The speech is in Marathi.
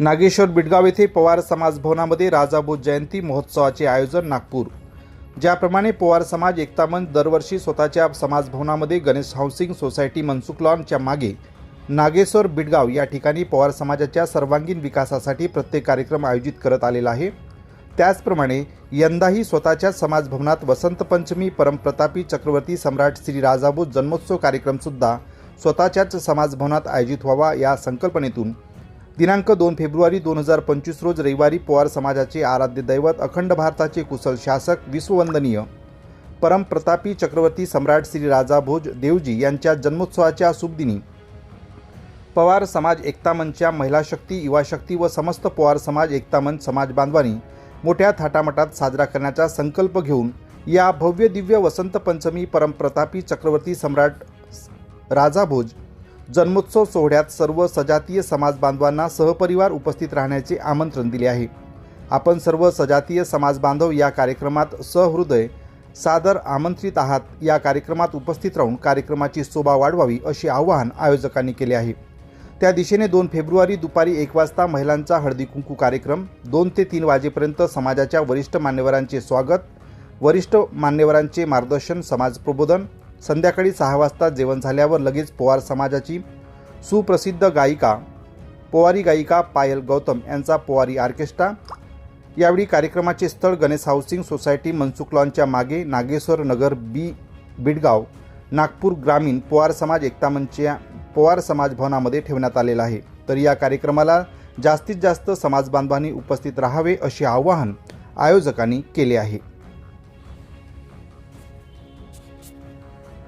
नागेश्वर बिडगाव येथे पवार समाज भवनामध्ये राजाभोज जयंती महोत्सवाचे आयोजन नागपूर. ज्याप्रमाणे पवार समाज एकता मंच दरवर्षी स्वतःच्या समाज भवनामध्ये गणेश हाऊसिंग सोसायटी मनसुख लॉनच्या मागे. नागेश्वर बिडगाव या ठिकाणी पवार समाजाच्या सर्वांगीण विकासासाठी प्रत्येक कार्यक्रम आयोजित करत आलेला आहे. त्याचप्रमाणे यंदाही स्वतःच्या समाजभवनात वसंतपंचमी वसंत पंचमी परमप्रतापी चक्रवर्ती सम्राट श्री राजाभोज जन्मोत्सव कार्यक्रमसुद्धा स्वतःच्याच समाज भवनात आयोजित व्हावा या संकल्पनेतून दिनांक दोन फेब्रुवारी दोन हजार पंचवीस रोज रविवारी पवार समाजाचे आराध्य दैवत अखंड भारताचे कुशल शासक विश्ववंदनीय. परमप्रतापी चक्रवर्ती सम्राट श्री राजा भोज देवजी यांच्या जन्मोत्सवाच्या शुभदिनी. पवार समाज एकता मंचच्या महिला शक्ती युवा शक्ती व समस्त पवार समाज एकता मंच समाज बांधवांनी मोठ्या थाटामाटात साजरा करण्याचा संकल्प घेऊन या भव्य दिव्य वसंत पंचमी परमप्रतापी चक्रवर्ती सम्राट राजा भोज जन्मोत्सव सोहळ्यात सर्व सजातीय समाज बांधवांना सहपरिवार उपस्थित राहण्याचे आमंत्रण दिले आहे. आपण सर्व सजातीय समाज बांधव या कार्यक्रमात सहृदय सादर आमंत्रित आहात. या कार्यक्रमात उपस्थित राहून कार्यक्रमाची शोभा वाढवावी असे आवाहन आयोजकांनी केले आहे. त्या दिशेने दोन फेब्रुवारी दुपारी एक वाजता महिलांचा हळदी कुंकू कार्यक्रम दोन ते तीन वाजेपर्यंत समाजाच्या वरिष्ठ मान्यवरांचे स्वागत वरिष्ठ मान्यवरांचे मार्गदर्शन समाज प्रबोधन संध्याकाळी सहा वाजता जेवण झाल्यावर लगेच पोवार समाजाची सुप्रसिद्ध गायिका पोवारी गायिका पायल गौतम यांचा पोवारी ऑर्केस्ट्रा. यावेळी कार्यक्रमाचे स्थळ गणेश हाऊसिंग सोसायटी मनसुख लॉनच्या मागे नागेश्वर नगर बी बिडगाव नागपूर ग्रामीण पोवार समाज एकता मंचच्या पोवार समाज भवनामध्ये ठेवण्यात आलेला आहे. तर या कार्यक्रमाला जास्तीत जास्त समाजबांधवांनी उपस्थित राहावे असे आवाहन आयोजकांनी केले आहे.